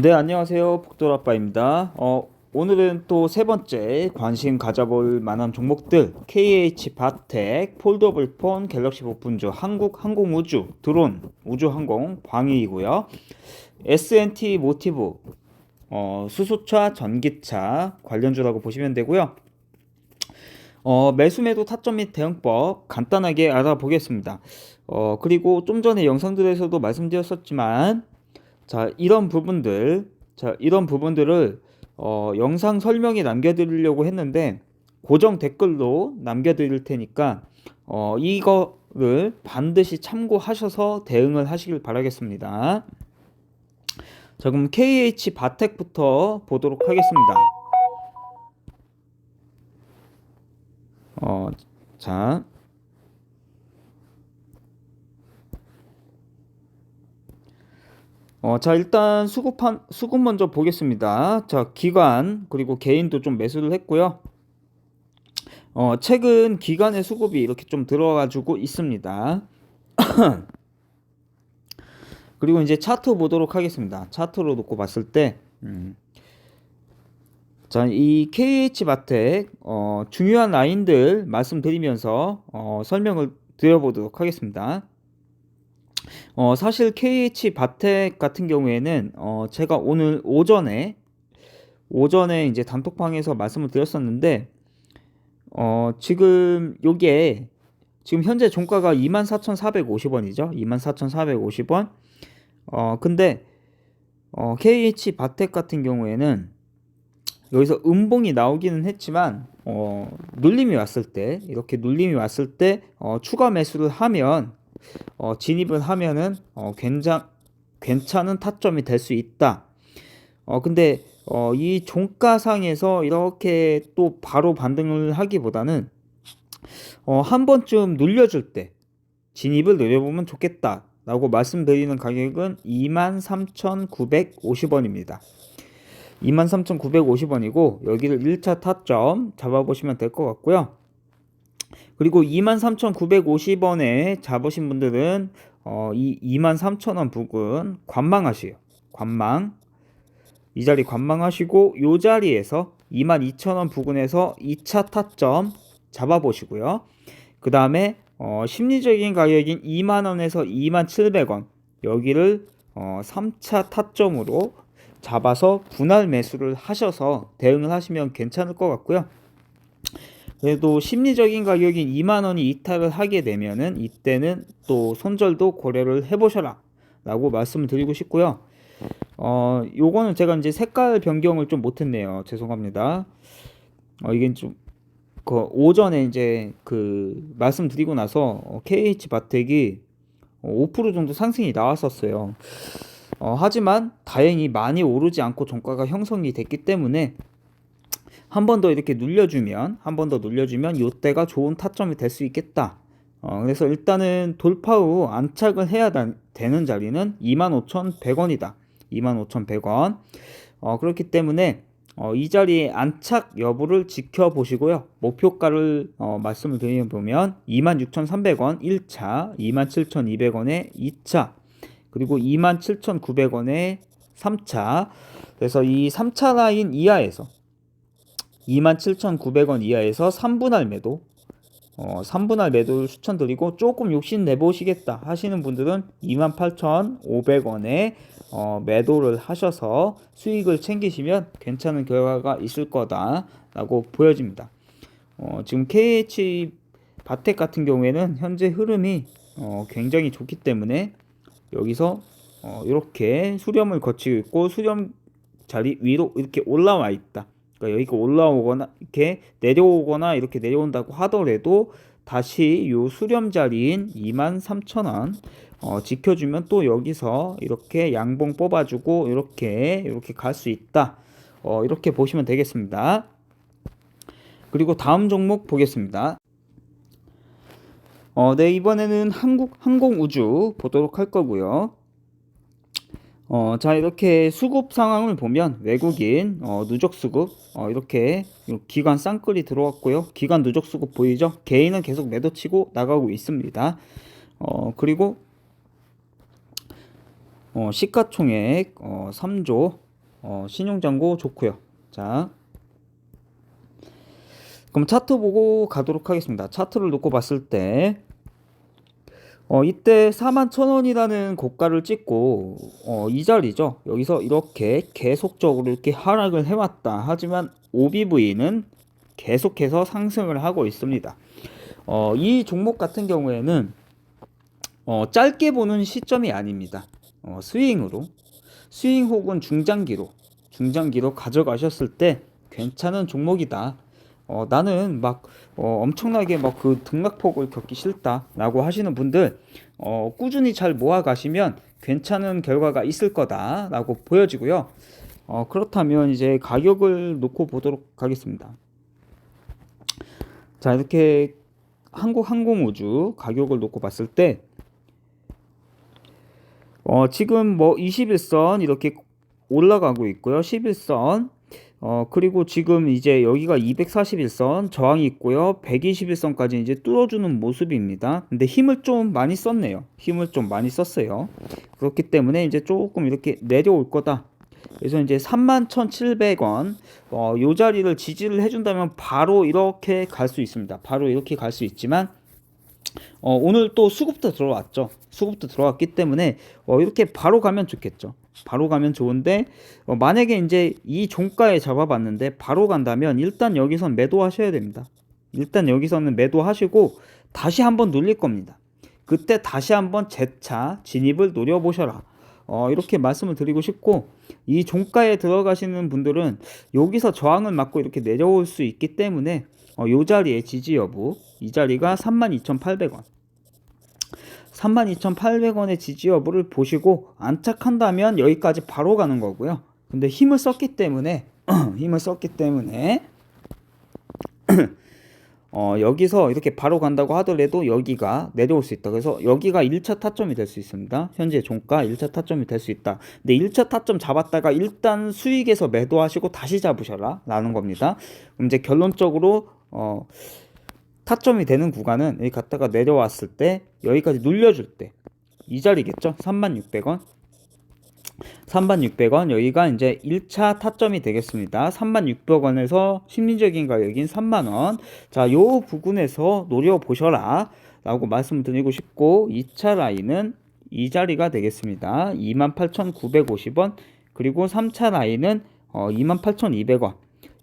네, 안녕하세요. 복돌아빠입니다. 어, 오늘은 또 세 번째 관심 가져볼 만한 종목들 KH 바텍, 폴더블 폰, 갤럭시 복분주, 한국 항공우주, 드론, 우주항공, 광의이고요. SNT 모티브, 어, 수소차, 전기차 관련주라고 보시면 되고요. 어, 매수매도 타점 및 대응법 간단하게 알아보겠습니다. 어, 그리고 좀 전에 영상들에서도 말씀드렸었지만 자, 이런 부분들, 자, 이런 부분들을 어, 영상 설명에 남겨드리려고 했는데 고정 댓글로 남겨드릴 테니까 어, 이거를 반드시 참고하셔서 대응을 하시길 바라겠습니다. 자, 그럼 KH 바텍부터 보도록 하겠습니다. 어, 자. 어, 자, 일단 수급한, 수급 먼저 보겠습니다. 자, 기관, 그리고 개인도 좀 매수를 했고요. 어, 최근 기관의 수급이 이렇게 좀 들어가지고 있습니다. 그리고 이제 차트 보도록 하겠습니다. 차트로 놓고 봤을 때, 음. 자, 이 KH 바텍, 어, 중요한 라인들 말씀드리면서, 어, 설명을 드려보도록 하겠습니다. 어, 사실 KH 바텍 같은 경우에는 어, 제가 오늘 오전에 오전에 이제 단톡방에서 말씀을 드렸었는데 어, 지금 요게 지금 현재 종가가 24,450원이죠. 24,450원. 어, 근데 어, KH 바텍 같은 경우에는 여기서 음봉이 나오기는 했지만 어, 눌림이 왔을 때 이렇게 눌림이 왔을 때 어, 추가 매수를 하면 어, 진입을 하면은 어, 괜찮 괜찮은 타점이 될 수 있다. 어 근데 어, 이 종가상에서 이렇게 또 바로 반등을 하기보다는 어, 한 번쯤 눌려줄 때 진입을 노려보면 좋겠다 라고 말씀드리는 가격은 23,950원입니다. 23,950원이고 여기를 1차 타점 잡아보시면 될 것 같고요. 그리고 23,950원에 잡으신 분들은 어, 이 23,000원 부근 관망하시요. 관망. 이 자리 관망하시고 요 자리에서 22,000원 부근에서 2차 타점 잡아 보시고요. 그 다음에 어, 심리적인 가격인 2만원에서 2만700원 여기를 어, 3차 타점으로 잡아서 분할 매수를 하셔서 대응을 하시면 괜찮을 것 같고요. 그래도 심리적인 가격인 2만 원이 이탈을 하게 되면은 이때는 또 손절도 고려를 해보셔라 라고 말씀을 드리고 싶고요. 어, 요거는 제가 이제 색깔 변경을 좀 못했네요. 죄송합니다. 어, 이게 좀, 그, 오전에 이제 그, 말씀드리고 나서 어, KH 바텍이 5% 정도 상승이 나왔었어요. 어, 하지만 다행히 많이 오르지 않고 종가가 형성이 됐기 때문에 한 번 더 이렇게 눌려주면 한 번 더 눌려주면 이때가 좋은 타점이 될 수 있겠다. 어, 그래서 일단은 돌파 후 안착을 해야 되는 자리는 25,100원이다. 25,100원. 어, 그렇기 때문에 어, 이 자리에 안착 여부를 지켜보시고요. 목표가를 어, 말씀을 드리면 26,300원 1차, 27,200원에 2차, 그리고 27,900원에 3차. 그래서 이 3차 라인 이하에서 27,900원 이하에서 3분할 매도 어, 3분할 매도를 추천드리고 조금 욕심 내보시겠다 하시는 분들은 28,500원에 어, 매도를 하셔서 수익을 챙기시면 괜찮은 결과가 있을 거다라고 보여집니다. 어, 지금 KH 바텍 같은 경우에는 현재 흐름이 어, 굉장히 좋기 때문에 여기서 어, 이렇게 수렴을 거치고 있고 수렴 자리 위로 이렇게 올라와 있다. 그러니까 여기가 올라오거나 이렇게 내려오거나 이렇게 내려온다고 하더라도 다시 요 수렴 자리인 23,000원 어, 지켜주면 또 여기서 이렇게 양봉 뽑아주고 이렇게 이렇게 갈 수 있다. 어, 이렇게 보시면 되겠습니다. 그리고 다음 종목 보겠습니다. 어, 네 이번에는 한국 항공우주 보도록 할 거고요. 어, 자, 이렇게 수급 상황을 보면 외국인 어, 누적 수급 어, 이렇게 기관 쌍끌이 들어왔고요. 기관 누적 수급 보이죠? 개인은 계속 매도 치고 나가고 있습니다. 어, 그리고 어, 시가총액 어, 3조 어, 신용잔고 좋고요. 자, 그럼 차트 보고 가도록 하겠습니다. 차트를 놓고 봤을 때 어, 이때 41,000원이라는 고가를 찍고 어, 이 자리죠. 여기서 이렇게 계속적으로 이렇게 하락을 해왔다. 하지만 OBV는 계속해서 상승을 하고 있습니다. 어, 이 종목 같은 경우에는 어, 짧게 보는 시점이 아닙니다. 어, 스윙으로 스윙 혹은 중장기로 중장기로 가져가셨을 때 괜찮은 종목이다. 어, 나는 막 어, 엄청나게 막 그 등락폭을 겪기 싫다라고 하시는 분들 어, 꾸준히 잘 모아 가시면 괜찮은 결과가 있을 거다라고 보여지고요. 어, 그렇다면 이제 가격을 놓고 보도록 하겠습니다. 자, 이렇게 한국 항공우주 가격을 놓고 봤을 때 어, 지금 뭐 21선 이렇게 올라가고 있고요. 11선 어, 그리고 지금 이제 여기가 241선 저항이 있고요. 121선까지 이제 뚫어주는 모습입니다. 근데 힘을 좀 많이 썼네요. 힘을 좀 많이 썼어요. 그렇기 때문에 이제 조금 이렇게 내려올 거다. 그래서 이제 31,700원, 어, 요 자리를 지지를 해준다면 바로 이렇게 갈 수 있습니다. 바로 이렇게 갈 수 있지만, 어, 오늘 또 수급도 들어왔죠. 수급도 들어왔기 때문에, 어, 이렇게 바로 가면 좋겠죠. 바로 가면 좋은데 어, 만약에 이제 이 종가에 잡아봤는데 바로 간다면 일단 여기선 매도하셔야 됩니다. 일단 여기서는 매도하시고 다시 한번 눌릴 겁니다. 그때 다시 한번 재차 진입을 노려보셔라. 어, 이렇게 말씀을 드리고 싶고 이 종가에 들어가시는 분들은 여기서 저항을 맞고 이렇게 내려올 수 있기 때문에 어, 요 자리에 지지 여부 이 자리가 32,800원 32,800원의 지지 여부를 보시고 안착한다면 여기까지 바로 가는 거고요. 근데 힘을 썼기 때문에 힘을 썼기 때문에 어, 여기서 이렇게 바로 간다고 하더라도 여기가 내려올 수 있다. 그래서 여기가 1차 타점이 될 수 있습니다. 현재 종가 1차 타점이 될 수 있다. 근데 1차 타점 잡았다가 일단 수익에서 매도하시고 다시 잡으셔라 라는 겁니다. 그럼 이제 결론적으로 어, 타점이 되는 구간은 여기 갔다가 내려왔을 때 여기까지 눌려줄 때 이 자리겠죠? 3600원. 3600원. 여기가 이제 1차 타점이 되겠습니다. 3600원에서 심리적인 가격인 3만원. 자 요 부분에서 노려보셔라 라고 말씀드리고 싶고 2차 라인은 이 자리가 되겠습니다. 28,950원. 그리고 3차 라인은 어, 28,200원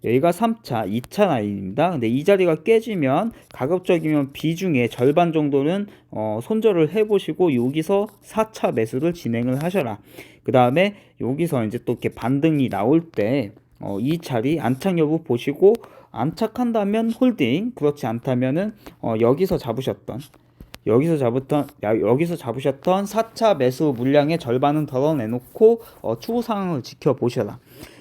여기가 3차, 2차 라인입니다. 근데 이 자리가 깨지면 가급적이면 비중의 절반 정도는 어, 손절을 해보시고 여기서 4차 매수를 진행을 하셔라. 그 다음에 여기서 이제 또 이렇게 반등이 나올 때 어, 이 자리 안착 여부 보시고 안착한다면 홀딩, 그렇지 않다면은 어, 여기서 잡으셨던 여기서 잡았던 여기서 잡으셨던 4차 매수 물량의 절반은 덜어내놓고 어, 추후 상황을 지켜보셔라.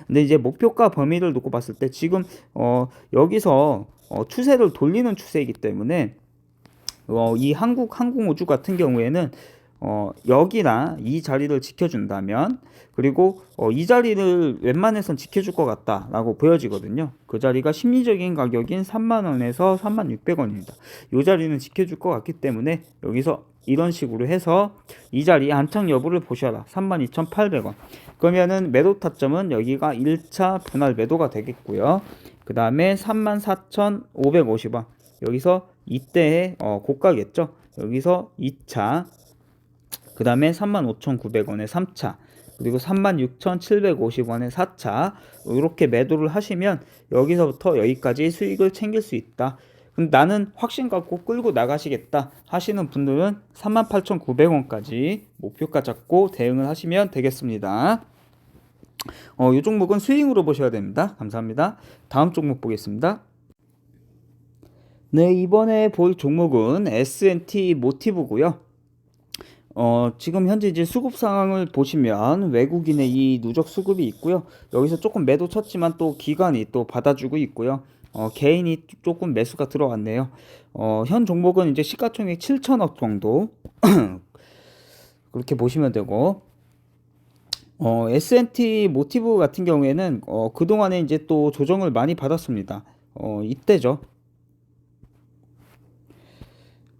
근데 이제 목표가 범위를 놓고 봤을 때 지금 어 여기서 어 추세를 돌리는 추세이기 때문에 어 이 한국 항공우주 같은 경우에는 어 여기나 이 자리를 지켜준다면 그리고 어, 이 자리를 웬만해선 지켜줄 것 같다라고 보여지거든요. 그 자리가 심리적인 가격인 3만 원에서 3만 600원입니다. 이 자리는 지켜줄 것 같기 때문에 여기서 이런 식으로 해서 이 자리 안착 여부를 보셔라. 32,800원. 그러면은 매도 타점은 여기가 1차 분할 매도가 되겠고요. 그 다음에 34,550원. 여기서 이때의 어, 고가겠죠. 여기서 2차. 그 다음에 35,900원의 3차. 그리고 36,750원의 4차. 이렇게 매도를 하시면 여기서부터 여기까지 수익을 챙길 수 있다. 나는 확신 갖고 끌고 나가시겠다 하시는 분들은 38,900원까지 목표가 잡고 대응을 하시면 되겠습니다. 어, 이 종목은 스윙으로 보셔야 됩니다. 감사합니다. 다음 종목 보겠습니다. 네, 이번에 볼 종목은 S&T 모티브고요. 어, 지금 현재 이제 수급 상황을 보시면 외국인의 이 누적 수급이 있고요. 여기서 조금 매도 쳤지만 또 기관이 또 받아주고 있고요. 어, 개인이 조금 매수가 들어왔네요. 어, 현 종목은 이제 시가총액 7천억 정도 그렇게 보시면 되고 어, S&T 모티브 같은 경우에는 어, 그동안에 이제 또 조정을 많이 받았습니다. 어, 이때죠.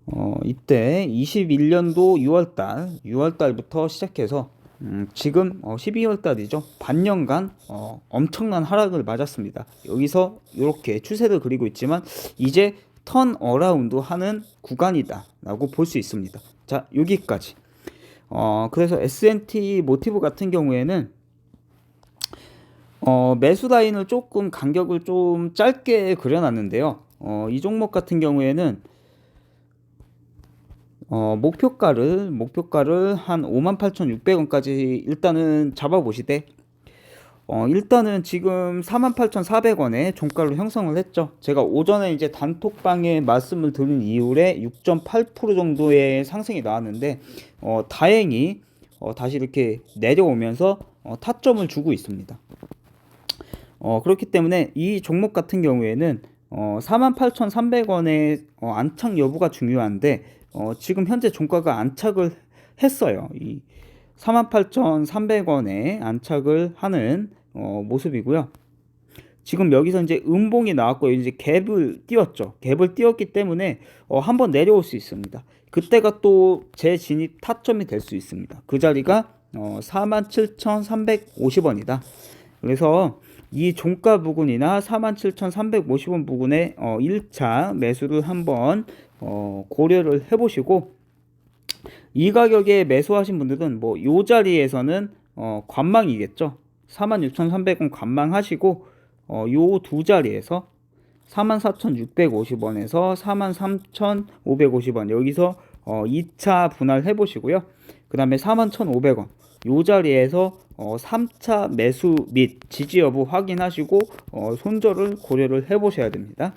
어, 이때 21년도 6월달, 6월달부터 시작해서 음, 지금 어, 12월 달이죠. 반년간 어, 엄청난 하락을 맞았습니다. 여기서 이렇게 추세를 그리고 있지만 이제 턴 어라운드 하는 구간이다라고 볼 수 있습니다. 자, 여기까지. 어, 그래서 S&T 모티브 같은 경우에는 어, 매수 라인을 조금 간격을 좀 짧게 그려놨는데요. 어, 이 종목 같은 경우에는 어, 목표가를 목표가를 한 58,600원까지 일단은 잡아 보시되 어, 일단은 지금 48,400원에 종가로 형성을 했죠. 제가 오전에 이제 단톡방에 말씀을 드린 이후에 6.8% 정도의 상승이 나왔는데 어, 다행히 어, 다시 이렇게 내려오면서 어, 타점을 주고 있습니다. 어, 그렇기 때문에 이 종목 같은 경우에는 어, 48,300원의 어, 안착 여부가 중요한데 어, 지금 현재 종가가 안착을 했어요. 이 48,300원에 안착을 하는 어, 모습이고요. 지금 여기서 이제 음봉이 나왔고 이제 갭을 띄웠죠. 갭을 띄웠기 때문에 어, 한번 내려올 수 있습니다. 그때가 또 재진입 타점이 될 수 있습니다. 그 자리가 어, 47,350원이다. 그래서 이 종가 부근이나 47,350원 부근에 어, 1차 매수를 한번 어, 고려를 해보시고 이 가격에 매수하신 분들은 뭐요 자리에서는 어, 관망이겠죠. 46,300원 관망하시고 어, 요 두 자리에서 44,650원에서 43,550원 여기서 어, 2차 분할 해보시고요. 그 다음에 41,500원 요 자리에서 어, 3차 매수 및 지지 여부 확인하시고 어, 손절을 고려를 해보셔야 됩니다.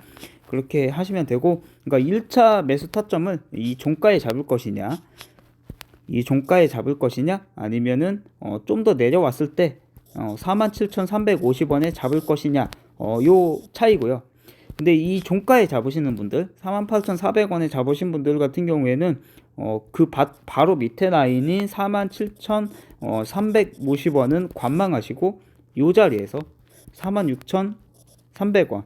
그렇게 하시면 되고 그러니까 1차 매수 타점을 이 종가에 잡을 것이냐 이 종가에 잡을 것이냐 아니면은 어, 좀 더 내려왔을 때 어, 47,350원에 잡을 것이냐 어, 요 차이고요. 근데 이 종가에 잡으시는 분들 48,400원에 잡으신 분들 같은 경우에는 어, 그 바, 바로 밑에 라인인 47,350원은 관망하시고 요 자리에서 46,300원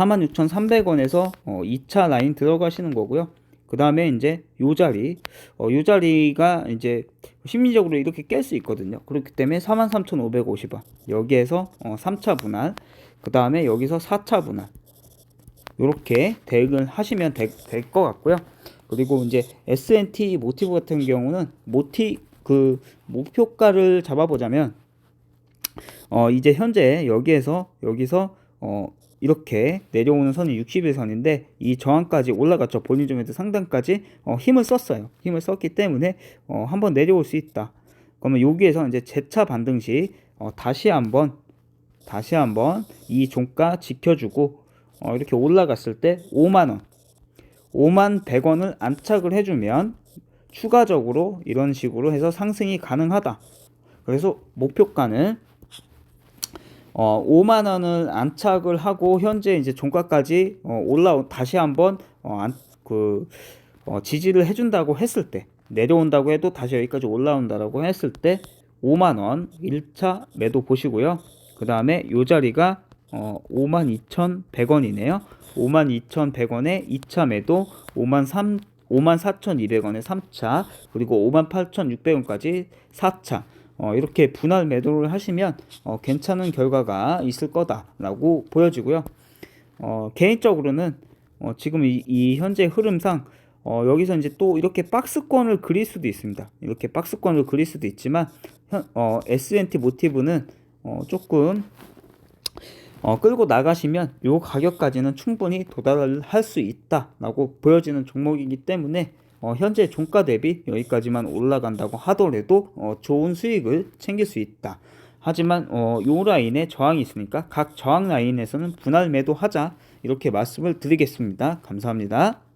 46,300원에서 어, 2차 라인 들어가시는 거고요. 그 다음에 이제 요 자리, 어, 요 자리가 이제 심리적으로 이렇게 깰 수 있거든요. 그렇기 때문에 43,550원. 여기에서 어, 3차 분할, 그 다음에 여기서 4차 분할. 이렇게 대응을 하시면 될 것 같고요. 그리고 이제 S&T 모티브 같은 경우는 모티 그 목표가를 잡아보자면 어 이제 현재 여기에서 여기서 어 이렇게 내려오는 선이 60일선인데 이 저항까지 올라갔죠. 볼린 점에도 상단까지 어, 힘을 썼어요. 힘을 썼기 때문에 어, 한번 내려올 수 있다. 그러면 여기에서 이제 재차 반등 시 어, 다시 한번 다시 한번 이 종가 지켜주고 어, 이렇게 올라갔을 때 5만 원, 5만 100원을 안착을 해주면 추가적으로 이런 식으로 해서 상승이 가능하다. 그래서 목표가는 어, 5만 원을 안착을 하고 현재 이제 종가까지 어, 올라온 다시 한번 어, 안, 그 어, 지지를 해준다고 했을 때 내려온다고 해도 다시 여기까지 올라온다라고 했을 때 5만 원 1차 매도 보시고요. 그 다음에 요 자리가 어, 5만 2,100원이네요. 5만 2,100원에 2차 매도 5만 3 5만 4,200원에 3차 그리고 5만 8,600원까지 4차 어, 이렇게 분할 매도를 하시면 어, 괜찮은 결과가 있을 거다라고 보여지고요. 어, 개인적으로는 어, 지금 이, 이 현재 흐름상 어, 여기서 이제 또 이렇게 박스권을 그릴 수도 있습니다. 이렇게 박스권을 그릴 수도 있지만 현, 어, S&T 모티브는 어, 조금 어, 끌고 나가시면 이 가격까지는 충분히 도달할 수 있다라고 보여지는 종목이기 때문에 어, 현재 종가 대비 여기까지만 올라간다고 하더라도 어, 좋은 수익을 챙길 수 있다. 하지만 어, 요 라인에 저항이 있으니까 각 저항 라인에서는 분할 매도하자 이렇게 말씀을 드리겠습니다. 감사합니다.